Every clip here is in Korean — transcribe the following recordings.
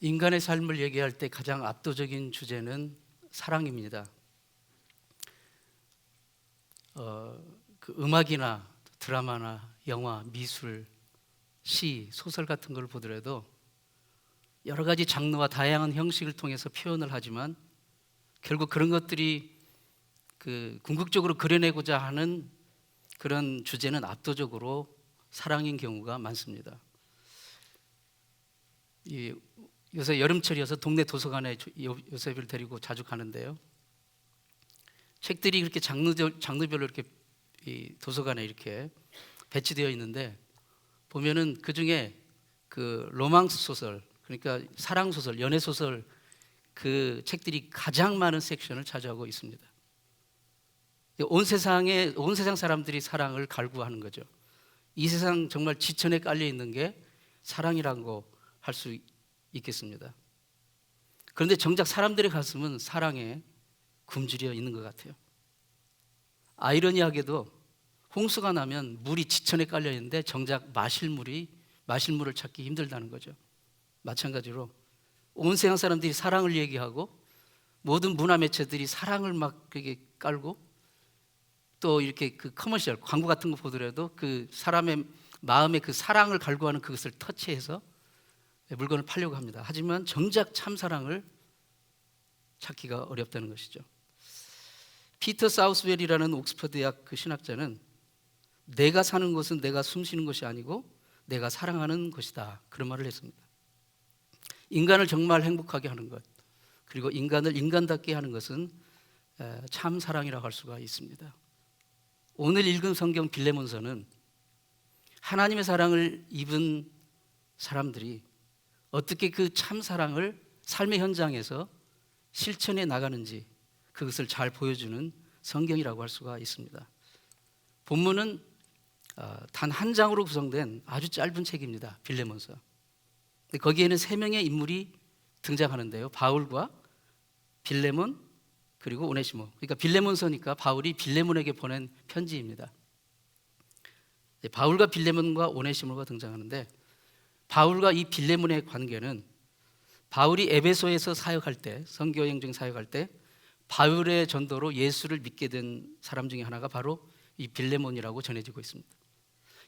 인간의 삶을 얘기할 때 가장 압도적인 주제는 사랑입니다. 어, 그 음악이나 드라마나 영화, 미술, 시, 소설 같은 걸 보더라도 여러 가지 장르와 다양한 형식을 통해서 표현을 하지만 결국 그런 것들이 그 궁극적으로 그려내고자 하는 그런 주제는 압도적으로 사랑인 경우가 많습니다. 이 요새 여름철이어서 동네 도서관에 요셉을 데리고 자주 가는데요. 책들이 이렇게 장르 장르별로 이렇게 이 도서관에 이렇게 배치되어 있는데 보면은 그 중에 그 로망스 소설 그러니까 사랑 소설, 연애 소설 그 책들이 가장 많은 섹션을 차지하고 있습니다. 온 세상에 온 세상 사람들이 사랑을 갈구하는 거죠. 이 세상 정말 지천에 깔려 있는 게 사랑이라고 할수 있겠습니다. 그런데 정작 사람들의 가슴은 사랑에 굶주려 있는 것 같아요. 아이러니하게도 홍수가 나면 물이 지천에 깔려 있는데 정작 마실 물이 마실 물을 찾기 힘들다는 거죠. 마찬가지로 온 세상 사람들이 사랑을 얘기하고 모든 문화 매체들이 사랑을 막 그게 깔고 또 이렇게 그 커머셜 광고 같은 거 보더라도 그 사람의 마음에 그 사랑을 갈구하는 그것을 터치해서 물건을 팔려고 합니다. 하지만 정작 참 사랑을 찾기가 어렵다는 것이죠. 피터 사우스웰이라는 옥스퍼드 대학 그 신학자는 내가 사는 것은 내가 숨쉬는 것이 아니고 내가 사랑하는 것이다. 그런 말을 했습니다. 인간을 정말 행복하게 하는 것, 그리고 인간을 인간답게 하는 것은 에, 참 사랑이라고 할 수가 있습니다. 오늘 읽은 성경 빌레몬서는 하나님의 사랑을 입은 사람들이 어떻게 그 참 사랑을 삶의 현장에서 실천해 나가는지 그것을 잘 보여주는 성경이라고 할 수가 있습니다. 본문은 어, 단한 장으로 구성된 아주 짧은 책입니다. 빌레몬서. 거기에는 세 명의 인물이 등장하는데요. 바울과 빌레몬 그리고 오네시모. 그러니까 빌레몬서니까 바울이 빌레몬에게 보낸 편지입니다. 네, 바울과 빌레몬과 오네시모가 등장하는데 바울과 이 빌레몬의 관계는 바울이 에베소에서 사역할 때 선교행 중 사역할 때 바울의 전도로 예수를 믿게 된 사람 중에 하나가 바로 이 빌레몬이라고 전해지고 있습니다.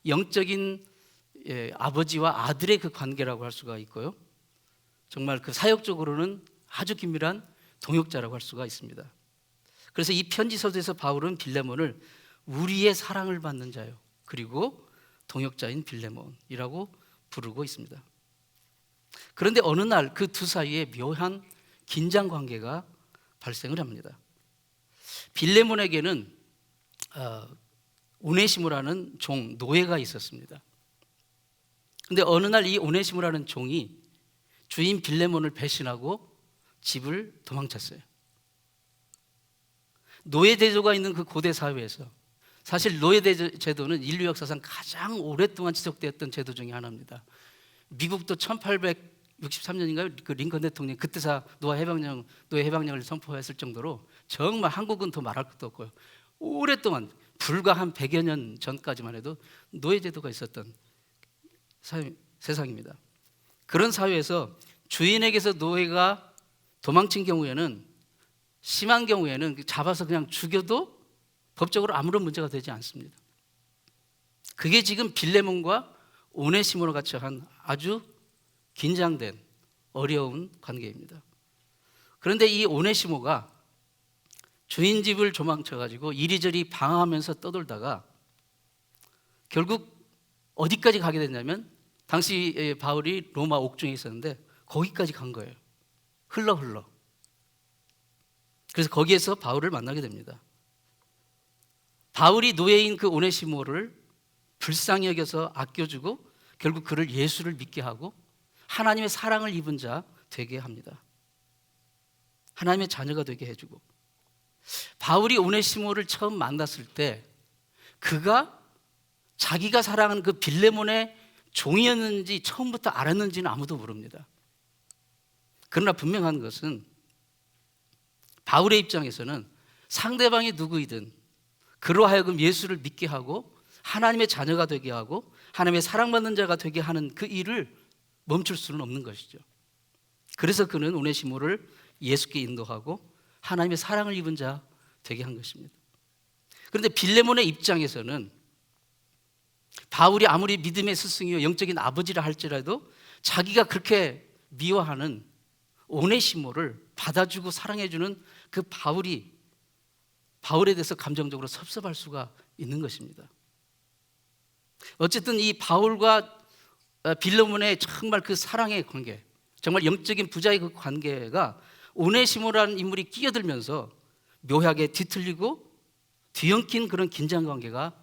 영적인 예, 아버지와 아들의 그 관계라고 할 수가 있고요. 정말 그 사역적으로는 아주 긴밀한 동역자라고 할 수가 있습니다. 그래서 이 편지서에서 바울은 빌레몬을 우리의 사랑을 받는 자요. 그리고 동역자인 빌레몬이라고 부르고 있습니다. 그런데 어느 날 그 두 사이에 묘한 긴장 관계가 발생을 합니다. 빌레몬에게는 어, 오네시모라는 종 노예가 있었습니다. 근데 어느 날 이 오네시모라는 종이 주인 빌레몬을 배신하고 집을 도망쳤어요. 노예 제도가 있는 그 고대 사회에서 사실 노예 제도는 인류 역사상 가장 오랫동안 지속되었던 제도 중에 하나입니다. 미국도 1863년인가요? 그 링컨 대통령 그때사 노아 해방령 노예 해방령을 선포했을 정도로 정말 한국은 더 말할 것도 없고요. 오랫동안 불과 한 100여 년 전까지만 해도 노예 제도가 있었던 사회, 세상입니다. 그런 사회에서 주인에게서 노예가 도망친 경우에는 심한 경우에는 잡아서 그냥 죽여도 법적으로 아무런 문제가 되지 않습니다. 그게 지금 빌레몬과 오네시모로 같이 한 아주 긴장된 어려운 관계입니다. 그런데 이 오네시모가 주인 집을 조망쳐 가지고 이리저리 방황하면서 떠돌다가 결국 어디까지 가게 됐냐면 당시 바울이 로마 옥중에 있었는데 거기까지 간 거예요. 흘러 흘러. 그래서 거기에서 바울을 만나게 됩니다. 바울이 노예인 그 오네시모를 불쌍히 여겨서 아껴주고 결국 그를 예수를 믿게 하고 하나님의 사랑을 입은 자 되게 합니다. 하나님의 자녀가 되게 해주고 바울이 오네시모를 처음 만났을 때 그가 자기가 사랑하는 그 빌레몬의 종이었는지 처음부터 알았는지는 아무도 모릅니다. 그러나 분명한 것은 바울의 입장에서는 상대방이 누구이든 그로 하여금 예수를 믿게 하고 하나님의 자녀가 되게 하고 하나님의 사랑받는 자가 되게 하는 그 일을 멈출 수는 없는 것이죠. 그래서 그는 오네시모를 예수께 인도하고 하나님의 사랑을 입은 자 되게 한 것입니다. 그런데 빌레몬의 입장에서는 바울이 아무리 믿음의 스승이요 영적인 아버지라 할지라도 자기가 그렇게 미워하는 오네시모를 받아주고 사랑해주는 그 바울이 바울에 대해서 감정적으로 섭섭할 수가 있는 것입니다. 어쨌든 이 바울과 어, 빌레몬의 정말 그 사랑의 관계, 정말 영적인 부자의 그 관계가 오네시모라는 인물이 끼어들면서 묘하게 뒤틀리고 뒤엉킨 그런 긴장 관계가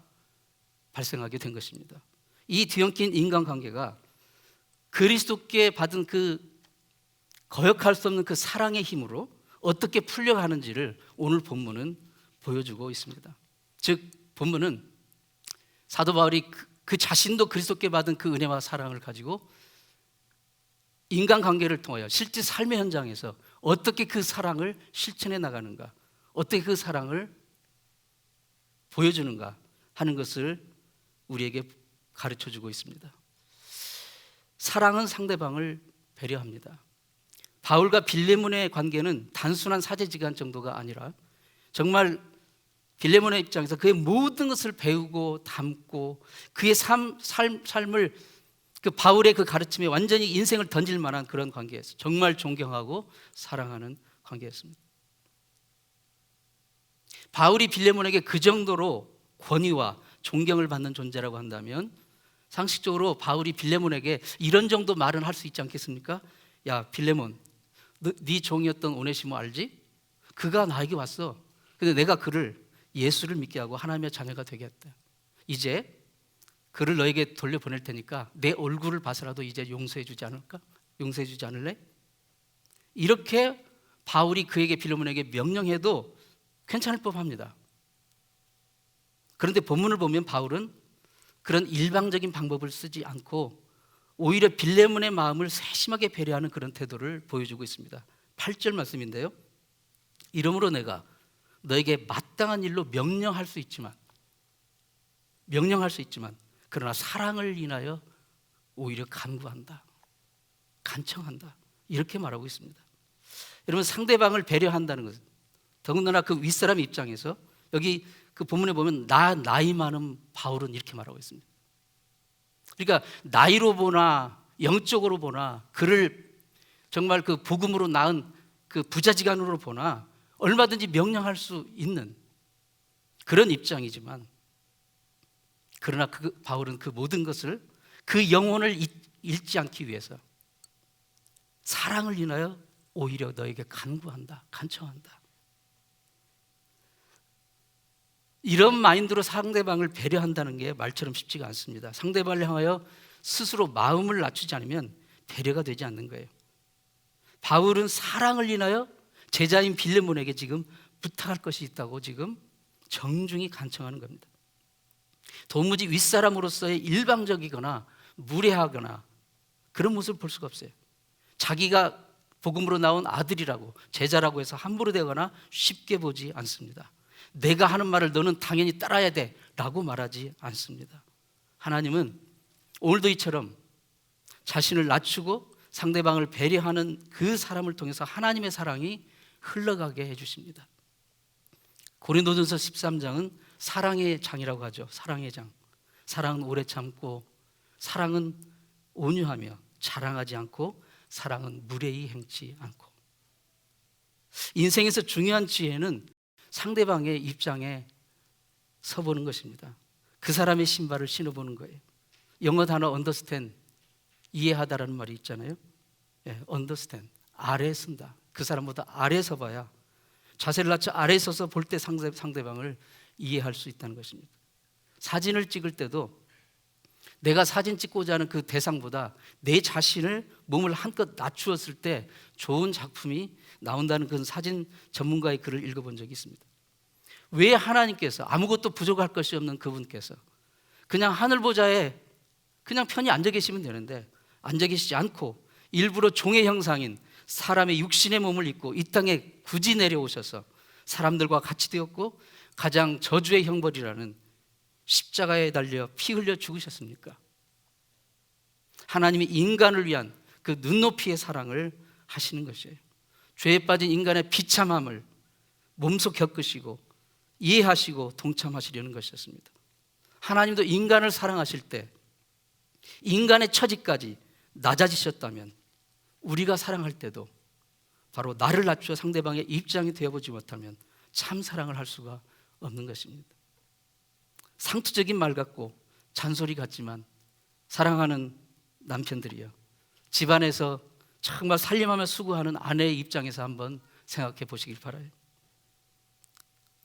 발생하게 된 것입니다. 이 뒤엉킨 인간 관계가 그리스도께 받은 그 거역할 수 없는 그 사랑의 힘으로 어떻게 풀려가는지를 오늘 본문은 보여주고 있습니다. 즉 본문은 사도 바울이 그, 그 자신도 그리스도께 받은 그 은혜와 사랑을 가지고 인간 관계를 통하여 실제 삶의 현장에서 어떻게 그 사랑을 실천해 나가는가, 어떻게 그 사랑을 보여주는가 하는 것을 우리에게 가르쳐 주고 있습니다. 사랑은 상대방을 배려합니다. 바울과 빌레몬의 관계는 단순한 사제지간 정도가 아니라 정말 빌레몬의 입장에서 그의 모든 것을 배우고 담고 그의 삶, 삶, 삶을 그 바울의 그 가르침에 완전히 인생을 던질 만한 그런 관계였어요. 정말 존경하고 사랑하는 관계였습니다. 바울이 빌레몬에게 그 정도로 권위와 존경을 받는 존재라고 한다면 상식적으로 바울이 빌레몬에게 이런 정도 말은 할 수 있지 않겠습니까? 야 빌레몬, 너, 네 종이었던 오네시모 알지? 그가 나에게 왔어. 근데 내가 그를 예수를 믿게 하고 하나님의 자녀가 되게 했다. 이제 그를 너에게 돌려보낼 테니까 내 얼굴을 봐서라도 이제 용서해 주지 않을까? 용서해 주지 않을래? 이렇게 바울이 그에게 빌레몬에게 명령해도 괜찮을 법합니다. 그런데 본문을 보면 바울은 그런 일방적인 방법을 쓰지 않고 오히려 빌레몬의 마음을 세심하게 배려하는 그런 태도를 보여주고 있습니다. 8절 말씀인데요. 이러므로 내가 너에게 마땅한 일로 명령할 수 있지만 명령할 수 있지만 그러나 사랑을 인하여 오히려 간구한다. 간청한다. 이렇게 말하고 있습니다. 여러분 상대방을 배려한다는 것은 더군다나 그 윗사람 입장에서 여기 그 본문에 보면 나 나이 많은 바울은 이렇게 말하고 있습니다. 그러니까 나이로 보나 영적으로 보나 그를 정말 그 복음으로 낳은 그 부자지간으로 보나 얼마든지 명령할 수 있는 그런 입장이지만 그러나 그 바울은 그 모든 것을 그 영혼을 잊, 잃지 않기 위해서 사랑을 인하여 오히려 너에게 간구한다, 간청한다. 이런 마인드로 상대방을 배려한다는 게 말처럼 쉽지가 않습니다. 상대방을 향하여 스스로 마음을 낮추지 않으면 배려가 되지 않는 거예요. 바울은 사랑을 인하여 제자인 빌레몬에게 지금 부탁할 것이 있다고 지금 정중히 간청하는 겁니다. 도무지 윗사람으로서의 일방적이거나 무례하거나 그런 모습을 볼 수가 없어요. 자기가 복음으로 나온 아들이라고 제자라고 해서 함부로 되거나 쉽게 보지 않습니다. 내가 하는 말을 너는 당연히 따라야 돼 라고 말하지 않습니다. 하나님은 오늘도 이처럼 자신을 낮추고 상대방을 배려하는 그 사람을 통해서 하나님의 사랑이 흘러가게 해주십니다. 고린도전서 13장은 사랑의 장이라고 하죠. 사랑의 장. 사랑은 오래 참고 사랑은 온유하며 자랑하지 않고 사랑은 무례히 행치 않고 인생에서 중요한 지혜는 상대방의 입장에 서보는 것입니다. 그 사람의 신발을 신어보는 거예요. 영어 단어 understand 이해하다라는 말이 있잖아요. 예, understand 아래 쓴다. 그 사람보다 아래 서 봐야 자세를 낮춰 아래 서서 볼 때 상대, 상대방을 이해할 수 있다는 것입니다. 사진을 찍을 때도 내가 사진 찍고자 하는 그 대상보다 내 자신을 몸을 한껏 낮추었을 때 좋은 작품이 나온다는 그 사진 전문가의 글을 읽어본 적이 있습니다. 왜 하나님께서 아무것도 부족할 것이 없는 그분께서 그냥 하늘 보좌에 그냥 편히 앉아 계시면 되는데 앉아 계시지 않고 일부러 종의 형상인 사람의 육신의 몸을 입고 이 땅에 굳이 내려오셔서 사람들과 같이 되었고 가장 저주의 형벌이라는 십자가에 달려 피 흘려 죽으셨습니까? 하나님이 인간을 위한 그 눈높이의 사랑을 하시는 것이에요. 죄에 빠진 인간의 비참함을 몸소 겪으시고 이해하시고 동참하시려는 것이었습니다. 하나님도 인간을 사랑하실 때 인간의 처지까지 낮아지셨다면 우리가 사랑할 때도 바로 나를 낮춰 상대방의 입장이 되어보지 못하면 참 사랑을 할 수가 없는 것입니다. 상투적인 말 같고 잔소리 같지만 사랑하는 남편들이요. 집안에서 정말 살림하며 수고하는 아내의 입장에서 한번 생각해 보시길 바라요.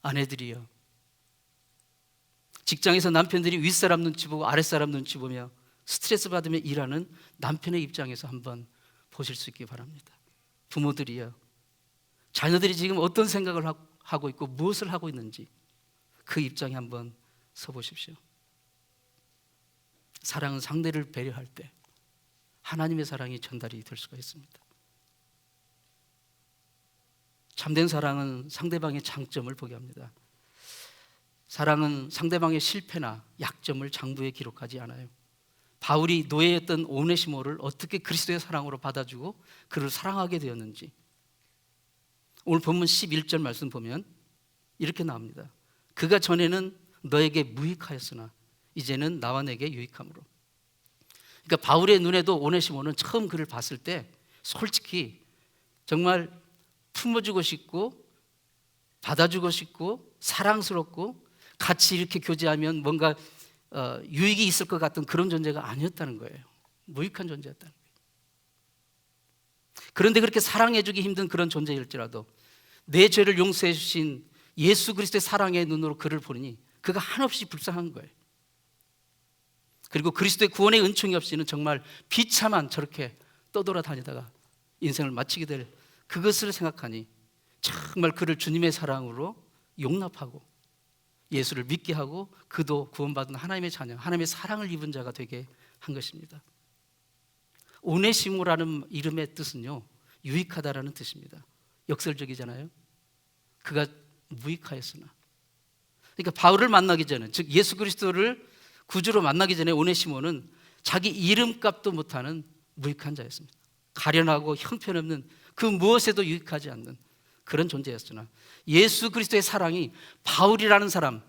아내들이요. 직장에서 남편들이 윗사람 눈치 보고 아랫사람 눈치 보며 스트레스 받으며 일하는 남편의 입장에서 한번 보실 수 있기 바랍니다. 부모들이요. 자녀들이 지금 어떤 생각을 하고 있고 무엇을 하고 있는지 그 입장에 한번 서 보십시오. 사랑은 상대를 배려할 때 하나님의 사랑이 전달이 될 수가 있습니다. 참된 사랑은 상대방의 장점을 보게 합니다. 사랑은 상대방의 실패나 약점을 장부에 기록하지 않아요. 바울이 노예였던 오네시모를 어떻게 그리스도의 사랑으로 받아주고 그를 사랑하게 되었는지 오늘 본문 11절 말씀 보면 이렇게 나옵니다. 그가 전에는 너에게 무익하였으나 이제는 나와 내게 유익함으로. 그러니까 바울의 눈에도 오네시모는 처음 그를 봤을 때 솔직히 정말 품어주고 싶고 받아주고 싶고 사랑스럽고 같이 이렇게 교제하면 뭔가 어, 유익이 있을 것 같은 그런 존재가 아니었다는 거예요. 무익한 존재였다는 거예요. 그런데 그렇게 사랑해주기 힘든 그런 존재일지라도 내 죄를 용서해 주신 예수 그리스도의 사랑의 눈으로 그를 보니 그가 한없이 불쌍한 거예요. 그리고 그리스도의 구원의 은총이 없이는 정말 비참한 저렇게 떠돌아다니다가 인생을 마치게 될 그것을 생각하니 정말 그를 주님의 사랑으로 용납하고 예수를 믿게 하고 그도 구원받은 하나님의 자녀, 하나님의 사랑을 입은 자가 되게 한 것입니다. 오네시모라는 이름의 뜻은요, 유익하다라는 뜻입니다. 역설적이잖아요. 그가 무익하였으나. 그러니까 바울을 만나기 전에, 즉 예수 그리스도를 구주로 만나기 전에 오네시모는 자기 이름값도 못하는 무익한 자였습니다. 가련하고 형편없는 그 무엇에도 유익하지 않는 그런 존재였으나 예수 그리스도의 사랑이 바울이라는 사람,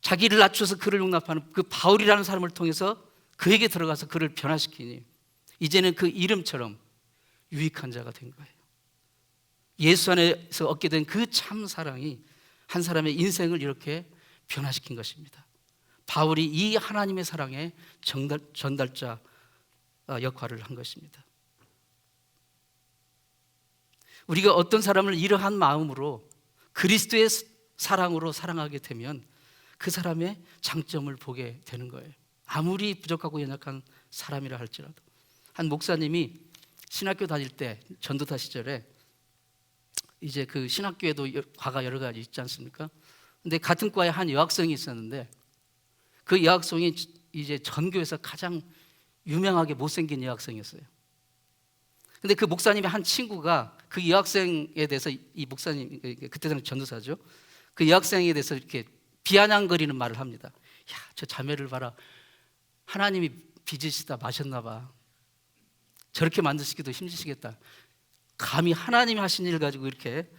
자기를 낮춰서 그를 용납하는 그 바울이라는 사람을 통해서 그에게 들어가서 그를 변화시키니 이제는 그 이름처럼 유익한 자가 된 거예요. 예수 안에서 얻게 된 그 참 사랑이 한 사람의 인생을 이렇게 변화시킨 것입니다. 바울이 이 하나님의 사랑의 전달, 전달자 어, 역할을 한 것입니다. 우리가 어떤 사람을 이러한 마음으로 그리스도의 사랑으로 사랑하게 되면 그 사람의 장점을 보게 되는 거예요. 아무리 부족하고 연약한 사람이라 할지라도 한 목사님이 신학교 다닐 때 전도타 시절에 이제 그 신학교에도 과가 여러 가지 있지 않습니까? 근데 같은 과에 한 여학생이 있었는데 그 여학생이 이제 전교에서 가장 유명하게 못생긴 여학생이었어요. 근데 그 목사님의 한 친구가 그 여학생에 대해서 이 목사님 그때 당 전도사죠. 그 여학생에 대해서 이렇게 비아냥거리는 말을 합니다. 야, 저 자매를 봐라. 하나님이 빚으시다 마셨나 봐. 저렇게 만드시기도 힘드시겠다. 감히 하나님이 하신 일 가지고 이렇게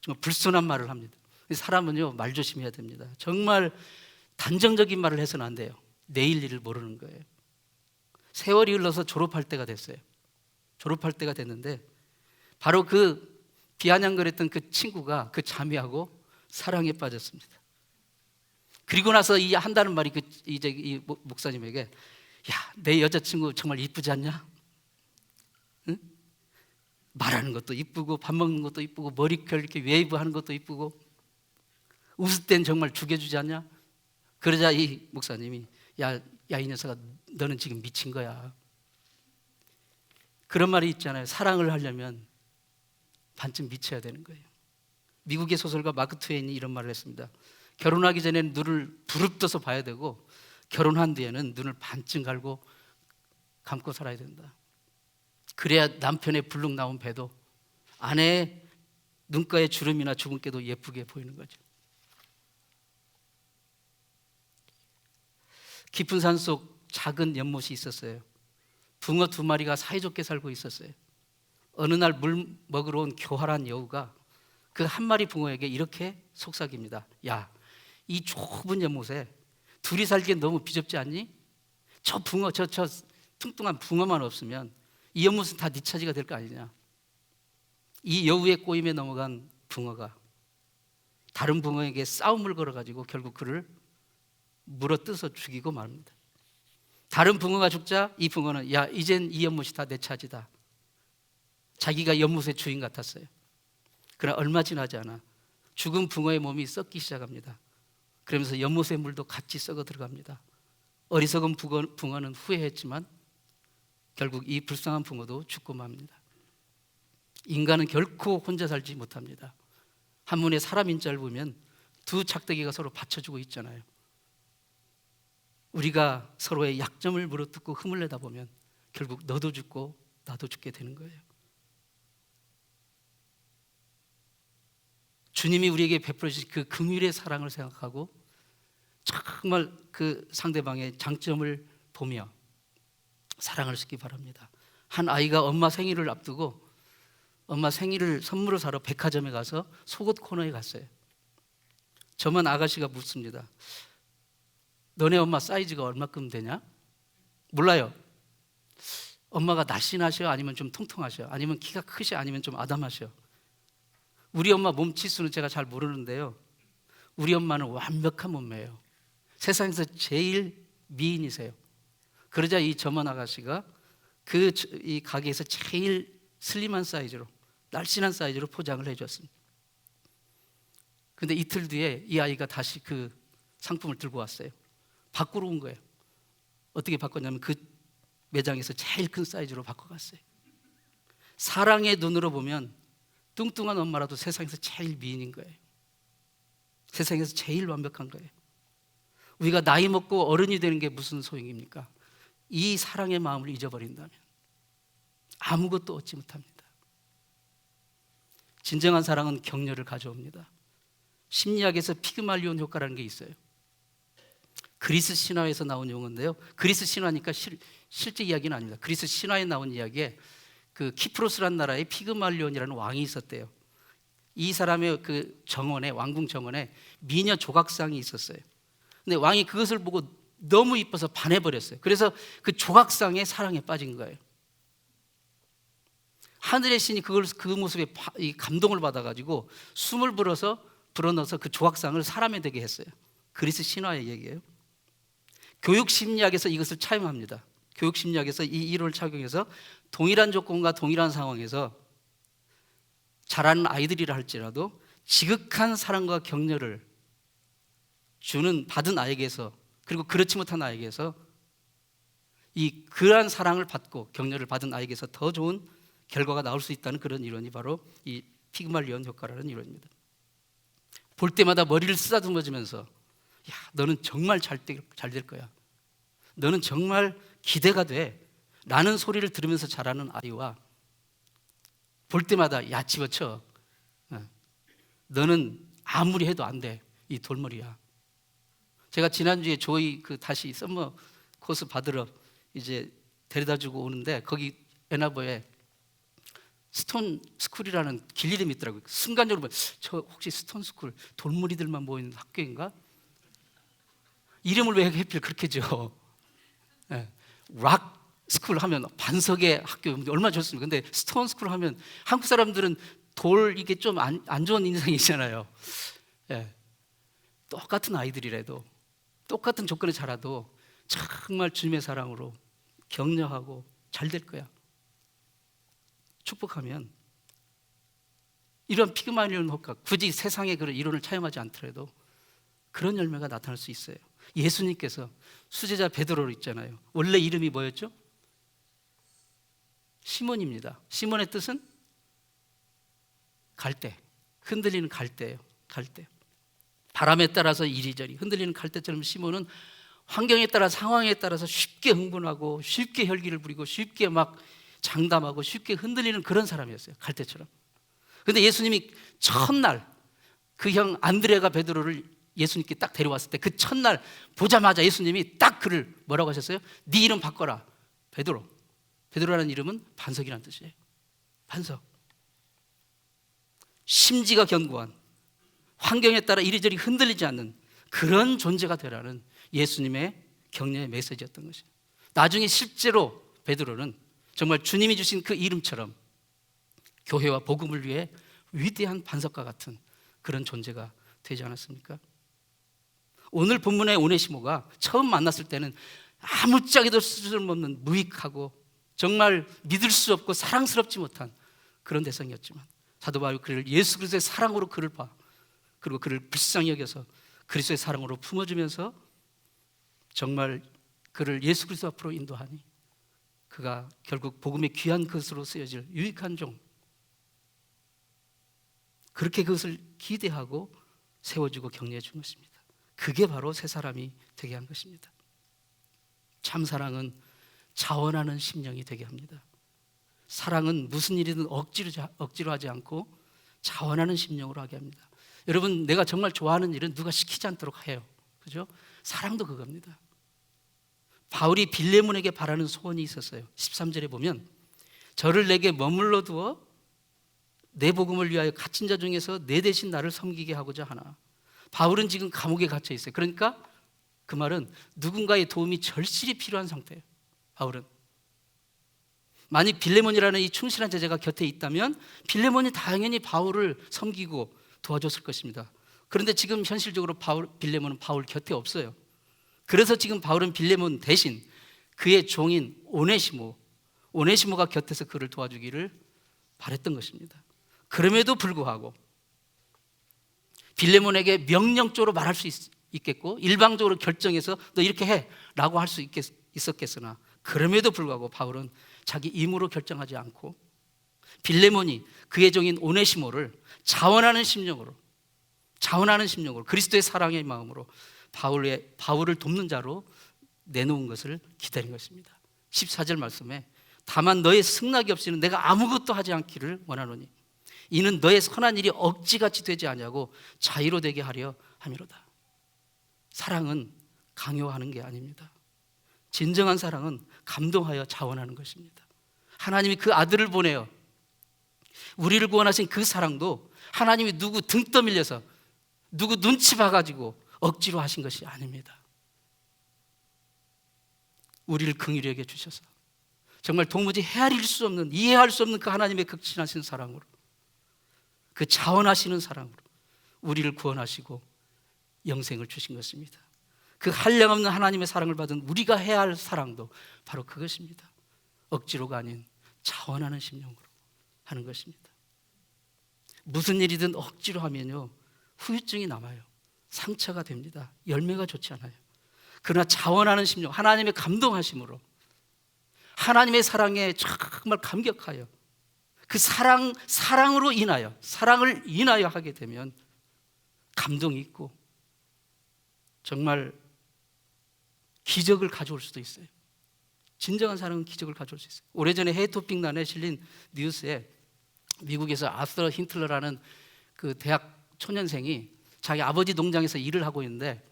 정말 불순한 말을 합니다. 사람은요 말 조심해야 됩니다. 정말 단정적인 말을 해서는 안 돼요. 내일 일을 모르는 거예요. 세월이 흘러서 졸업할 때가 됐어요. 졸업할 때가 됐는데 바로 그 비아냥거렸던 그 친구가 그 자매하고 사랑에 빠졌습니다. 그리고 나서 이 한다는 말이 그 이제 이 목사님에게 야, 내 여자친구 정말 이쁘지 않냐? 응? 말하는 것도 이쁘고 밥 먹는 것도 이쁘고 머리결 이렇게 웨이브 하는 것도 이쁘고 웃을 땐 정말 죽여주지 않냐? 그러자 이 목사님이 야, 야, 이 녀석아, 너는 지금 미친 거야. 그런 말이 있잖아요. 사랑을 하려면 반쯤 미쳐야 되는 거예요. 미국의 소설가 마크 트웨인이 이런 말을 했습니다. 결혼하기 전에 눈을 부릅떠서 봐야 되고 결혼한 뒤에는 눈을 반쯤 갈고 감고 살아야 된다. 그래야 남편의 불룩 나온 배도 아내의 눈가의 주름이나 주근깨도 예쁘게 보이는 거죠. 깊은 산 속 작은 연못이 있었어요. 붕어 두 마리가 사이좋게 살고 있었어요. 어느 날 물 먹으러 온 교활한 여우가 그 한 마리 붕어에게 이렇게 속삭입니다. 야, 이 좁은 연못에 둘이 살기엔 너무 비좁지 않니? 저 붕어, 저, 저 뚱뚱한 붕어만 없으면 이 연못은 다 네 차지가 될 거 아니냐. 이 여우의 꼬임에 넘어간 붕어가 다른 붕어에게 싸움을 걸어가지고 결국 그를 물어 뜯어 죽이고 말합니다. 다른 붕어가 죽자 이 붕어는 야 이젠 이 연못이 다 내 차지다. 자기가 연못의 주인 같았어요. 그러나 얼마 지나지 않아 죽은 붕어의 몸이 썩기 시작합니다. 그러면서 연못의 물도 같이 썩어 들어갑니다. 어리석은 붕어, 붕어는 후회했지만 결국 이 불쌍한 붕어도 죽고 맙니다. 인간은 결코 혼자 살지 못합니다. 한문에 사람 인자를 보면 두 착대기가 서로 받쳐주고 있잖아요. 우리가 서로의 약점을 물어뜯고 흠을 내다 보면 결국 너도 죽고 나도 죽게 되는 거예요. 주님이 우리에게 베풀어 주신 그 긍휼의 사랑을 생각하고 정말 그 상대방의 장점을 보며 사랑을 쓰기 바랍니다. 한 아이가 엄마 생일을 앞두고 엄마 생일을 선물을 사러 백화점에 가서 속옷 코너에 갔어요. 저만 아가씨가 묻습니다. 너네 엄마 사이즈가 얼마큼 되냐? 몰라요. 엄마가 날씬하셔? 아니면 좀 통통하셔? 아니면 키가 크셔? 아니면 좀 아담하셔? 우리 엄마 몸치수는 제가 잘 모르는데요. 우리 엄마는 완벽한 몸매예요. 세상에서 제일 미인이세요. 그러자 이 점원 아가씨가 그 이 가게에서 제일 슬림한 사이즈로 날씬한 사이즈로 포장을 해줬습니다. 근데 이틀 뒤에 이 아이가 다시 그 상품을 들고 왔어요. 바꾸러 온 거예요. 어떻게 바꿨냐면 그 매장에서 제일 큰 사이즈로 바꿔갔어요. 사랑의 눈으로 보면 뚱뚱한 엄마라도 세상에서 제일 미인인 거예요. 세상에서 제일 완벽한 거예요. 우리가 나이 먹고 어른이 되는 게 무슨 소용입니까? 이 사랑의 마음을 잊어버린다면 아무것도 얻지 못합니다. 진정한 사랑은 격려를 가져옵니다. 심리학에서 피그말리온 효과라는 게 있어요. 그리스 신화에서 나온 용어인데요. 그리스 신화니까 실, 실제 이야기는 아닙니다. 그리스 신화에 나온 이야기에 그 키프로스란 나라에 피그말리온이라는 왕이 있었대요. 이 사람의 그 정원에 왕궁 정원에 미녀 조각상이 있었어요. 근데 왕이 그것을 보고 너무 이뻐서 반해 버렸어요. 그래서 그 조각상의 사랑에 빠진 거예요. 하늘의 신이 그걸 그 모습에 감동을 받아가지고 숨을 불어서 불어넣어서 그 조각상을 사람에 되게 했어요. 그리스 신화의 얘기예요. 교육 심리학에서 이것을 차용합니다. 교육 심리학에서 이 이론을 착용해서 동일한 조건과 동일한 상황에서 자라는 아이들이라 할지라도 지극한 사랑과 격려를 주는 받은 아이에게서 그리고 그렇지 못한 아이에게서 이 그러한 사랑을 받고 격려를 받은 아이에게서 더 좋은 결과가 나올 수 있다는 그런 이론이 바로 이 피그말리온 효과라는 이론입니다. 볼 때마다 머리를 쓰다듬어주면서 야 너는 정말 잘될 될 거야. 너는 정말 기대가 돼. 라는 소리를 들으면서 자라는 아이와 볼 때마다 야 집어쳐. 어. 너는 아무리 해도 안 돼. 이 돌머리야. 제가 지난주에 조이 그 다시 썸머 코스 받으러 이제 데려다 주고 오는데 거기 에나버에 스톤 스쿨이라는 길 이름이 있더라고요. 순간적으로 저 혹시 스톤 스쿨 돌무리들만 모이는 학교인가? 이름을 왜 해필 그렇게 죠? 네. 락 스쿨 하면 반석의 학교 얼마나 좋습니까? 근데 스톤 스쿨 하면 한국 사람들은 돌 이게 좀안 좋은 인상이잖아요. 네. 똑같은 아이들이라도 똑같은 조건에 자라도 정말 주님의 사랑으로 격려하고 잘 될 거야. 축복하면 이런 피그마리온 효과 굳이 세상의 그런 이론을 차용하지 않더라도 그런 열매가 나타날 수 있어요. 예수님께서 수제자 베드로로 있잖아요. 원래 이름이 뭐였죠? 시몬입니다. 시몬의 뜻은 갈대, 흔들리는 갈대예요. 갈대. 바람에 따라서 이리저리 흔들리는 갈대처럼 시몬은 환경에 따라 상황에 따라서 쉽게 흥분하고 쉽게 혈기를 부리고 쉽게 막 장담하고 쉽게 흔들리는 그런 사람이었어요. 갈대처럼. 근데 예수님이 첫날 그 형 안드레가 베드로를 예수님께 딱 데려왔을 때 그 첫날 보자마자 예수님이 딱 그를 뭐라고 하셨어요? 네 이름 바꿔라. 베드로. 베드로라는 이름은 반석이라는 뜻이에요. 반석. 심지가 견고한 환경에 따라 이리저리 흔들리지 않는 그런 존재가 되라는 예수님의 격려의 메시지였던 것이에요. 나중에 실제로 베드로는 정말 주님이 주신 그 이름처럼 교회와 복음을 위해 위대한 반석과 같은 그런 존재가 되지 않았습니까? 오늘 본문의 오네시모가 처음 만났을 때는 아무짝에도 쓸모없는 무익하고 정말 믿을 수 없고 사랑스럽지 못한 그런 대상이었지만 사도 바울이 그를 예수 그리스도의 사랑으로 그를 봐 그리고 그를 불쌍히 여겨서 그리스도의 사랑으로 품어주면서 정말 그를 예수 그리스도 앞으로 인도하니 그가 결국 복음의 귀한 것으로 쓰여질 유익한 종 그렇게 그것을 기대하고 세워주고 격려해 준 것입니다. 그게 바로 새 사람이 되게 한 것입니다. 참 사랑은 자원하는 심령이 되게 합니다. 사랑은 무슨 일이든 억지로, 억지로 하지 않고 자원하는 심령으로 하게 합니다. 여러분, 내가 정말 좋아하는 일은 누가 시키지 않도록 해요. 그죠? 사랑도 그겁니다. 바울이 빌레몬에게 바라는 소원이 있었어요. 13절에 보면 저를 내게 머물러 두어 내 복음을 위하여 갇힌 자 중에서 내 대신 나를 섬기게 하고자 하나. 바울은 지금 감옥에 갇혀 있어요. 그러니까 그 말은 누군가의 도움이 절실히 필요한 상태예요. 바울은 만약 빌레몬이라는 이 충실한 제자가 곁에 있다면 빌레몬이 당연히 바울을 섬기고 도와줬을 것입니다. 그런데 지금 현실적으로 바울, 빌레몬은 바울 곁에 없어요. 그래서 지금 바울은 빌레몬 대신 그의 종인 오네시모, 오네시모가 곁에서 그를 도와주기를 바랬던 것입니다. 그럼에도 불구하고 빌레몬에게 명령적으로 말할 수 있, 겠고 일방적으로 결정해서 너 이렇게 해라고 할 수 있었겠으나 그럼에도 불구하고 바울은 자기 임으로 결정하지 않고 빌레몬이 그의 종인 오네시모를 자원하는 심령으로 자원하는 심령으로 그리스도의 사랑의 마음으로 바울의 바울을 돕는 자로 내놓은 것을 기다린 것입니다. 14절 말씀에 다만 너의 승낙이 없이는 내가 아무것도 하지 않기를 원하노니 이는 너의 선한 일이 억지같이 되지 아니하고 자유로 되게 하려 함이로다. 사랑은 강요하는 게 아닙니다. 진정한 사랑은 감동하여 자원하는 것입니다. 하나님이 그 아들을 보내어 우리를 구원하신 그 사랑도 하나님이 누구 등 떠밀려서 누구 눈치 봐가지고 억지로 하신 것이 아닙니다. 우리를 여겨 주셔서 정말 도무지 헤아릴 수 없는 이해할 수 없는 그 하나님의 극진하신 사랑으로 그 자원하시는 사랑으로 우리를 구원하시고 영생을 주신 것입니다. 그 한량없는 하나님의 사랑을 받은 우리가 해야 할 사랑도 바로 그것입니다. 억지로가 아닌 자원하는 심령으로 하는 것입니다. 무슨 일이든 억지로 하면요 후유증이 남아요. 상처가 됩니다. 열매가 좋지 않아요. 그러나 자원하는 심령, 하나님의 감동하심으로 하나님의 사랑에 정말 감격하여 그 사랑 사랑으로 인하여 사랑을 인하여 하게 되면 감동이 있고 정말 기적을 가져올 수도 있어요. 진정한 사랑은 기적을 가져올 수 있어요. 오래전에 헤이토핑단에 실린 뉴스에 미국에서 아서 힌틀러라는 그 대학 초년생이 자기 아버지 농장에서 일을 하고 있는데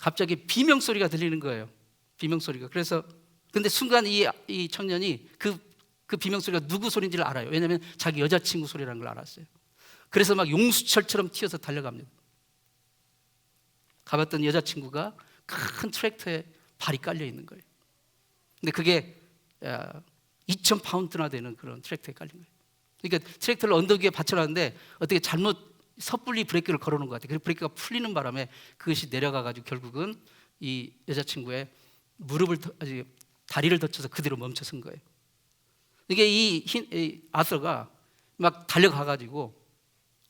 갑자기 비명 소리가 들리는 거예요. 비명 소리가. 그래서 근데 순간 이, 이 청년이 그, 그 비명 소리가 누구 소리인지를 알아요. 왜냐하면 자기 여자친구 소리라는 걸 알았어요. 그래서 막 용수철처럼 튀어서 달려갑니다. 가봤던 여자친구가 큰 트랙터에 발이 깔려 있는 거예요. 근데 그게 2천 파운드나 되는 그런 트랙터에 깔린 거예요. 그러니까 트랙터를 언덕 위에 받쳐놨는데 어떻게 잘못 섣불리 브레이크를 걸어놓은 것 같아요. 그래서 브레이크가 풀리는 바람에 그것이 내려가가지고 결국은 이 여자친구의 무릎을 아니, 다리를 덧쳐서 그대로 멈춰선 거예요. 이게 이, 흰, 이 아서가 막 달려가가지고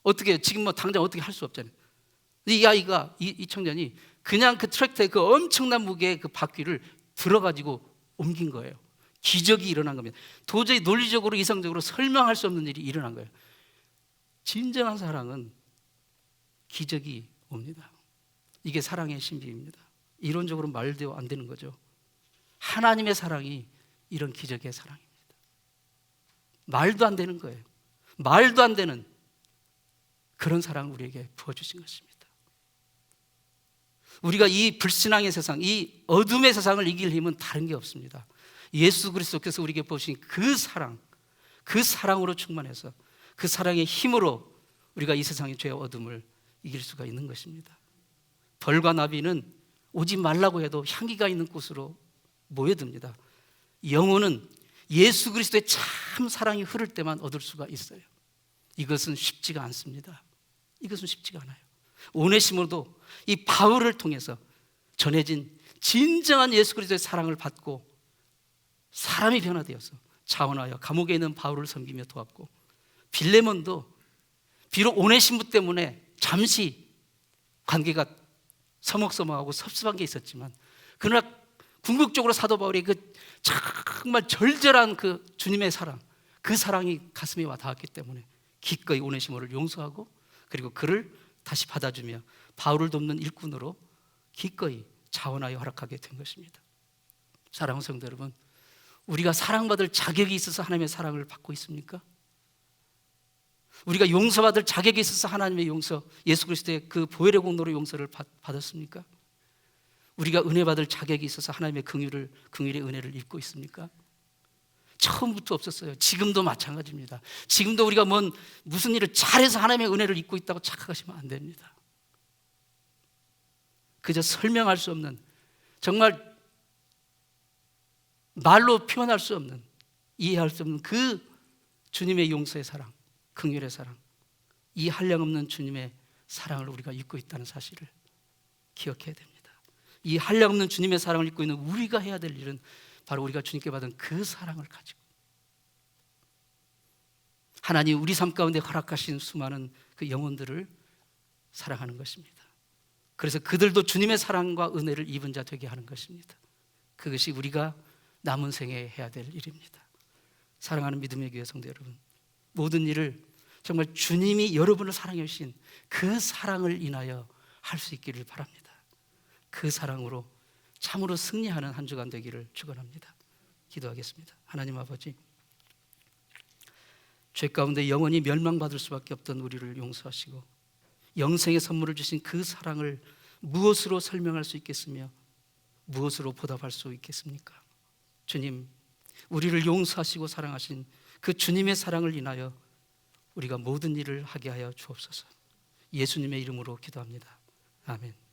어떻게 지금 뭐 당장 어떻게 할 수 없잖아요. 이 아이가 이, 이 청년이 그냥 그 트랙터의 그 엄청난 무게의 그 바퀴를 들어가지고 옮긴 거예요. 기적이 일어난 겁니다. 도저히 논리적으로 이성적으로 설명할 수 없는 일이 일어난 거예요. 진정한 사랑은 기적이 옵니다. 이게 사랑의 신비입니다. 이론적으로 말도 안 되는 거죠. 하나님의 사랑이 이런 기적의 사랑입니다. 말도 안 되는 거예요. 말도 안 되는 그런 사랑을 우리에게 부어주신 것입니다. 우리가 이 불신앙의 세상, 이 어둠의 세상을 이길 힘은 다른 게 없습니다. 예수 그리스도께서 우리에게 보신 그 사랑, 그 사랑으로 충만해서 그 사랑의 힘으로 우리가 이 세상의 죄와 어둠을 이길 수가 있는 것입니다. 벌과 나비는 오지 말라고 해도 향기가 있는 곳으로 모여듭니다. 영혼은 예수 그리스도의 참 사랑이 흐를 때만 얻을 수가 있어요. 이것은 쉽지가 않습니다. 이것은 쉽지가 않아요. 오네시모도 이 바울을 통해서 전해진 진정한 예수 그리스도의 사랑을 받고 사람이 변화되어서 자원하여 감옥에 있는 바울을 섬기며 도왔고 빌레몬도 비록 오네시모 때문에 잠시 관계가 서먹서먹하고 섭섭한 게 있었지만 그러나 궁극적으로 사도 바울의 그 정말 절절한 그 주님의 사랑 그 사랑이 가슴에 와 닿았기 때문에 기꺼이 오네시모를 용서하고 그리고 그를 다시 받아주며 바울을 돕는 일꾼으로 기꺼이 자원하여 허락하게 된 것입니다. 사랑하는 성도 여러분, 우리가 사랑받을 자격이 있어서 하나님의 사랑을 받고 있습니까? 우리가 용서받을 자격이 있어서 하나님의 용서, 예수 그리스도의 그 보혈의 공로로 용서를 받, 받았습니까? 우리가 은혜 받을 자격이 있어서 하나님의 긍휼을 긍휼의 은혜를 입고 있습니까? 처음부터 없었어요. 지금도 마찬가지입니다. 지금도 우리가 뭔 무슨 일을 잘해서 하나님의 은혜를 입고 있다고 착각하시면 안 됩니다. 그저 설명할 수 없는 정말 말로 표현할 수 없는 이해할 수 없는 그 주님의 용서의 사랑, 긍휼의 사랑, 이 한량 없는 주님의 사랑을 우리가 입고 있다는 사실을 기억해야 됩니다. 이 한량 없는 주님의 사랑을 입고 있는 우리가 해야 될 일은 바로 우리가 주님께 받은 그 사랑을 가지고 하나님 우리 삶 가운데 허락하신 수많은 그 영혼들을 사랑하는 것입니다. 그래서 그들도 주님의 사랑과 은혜를 입은 자 되게 하는 것입니다. 그것이 우리가 남은 생에 해야 될 일입니다. 사랑하는 믿음의 교회 성도 여러분, 모든 일을 정말 주님이 여러분을 사랑해 주신 그 사랑을 인하여 할 수 있기를 바랍니다. 그 사랑으로 참으로 승리하는 한 주간 되기를 축원합니다. 기도하겠습니다. 하나님 아버지, 죄 가운데 영원히 멸망받을 수밖에 없던 우리를 용서하시고 영생의 선물을 주신 그 사랑을 무엇으로 설명할 수 있겠으며 무엇으로 보답할 수 있겠습니까? 주님, 우리를 용서하시고 사랑하신 그 주님의 사랑을 인하여 우리가 모든 일을 하게 하여 주옵소서. 예수님의 이름으로 기도합니다. 아멘.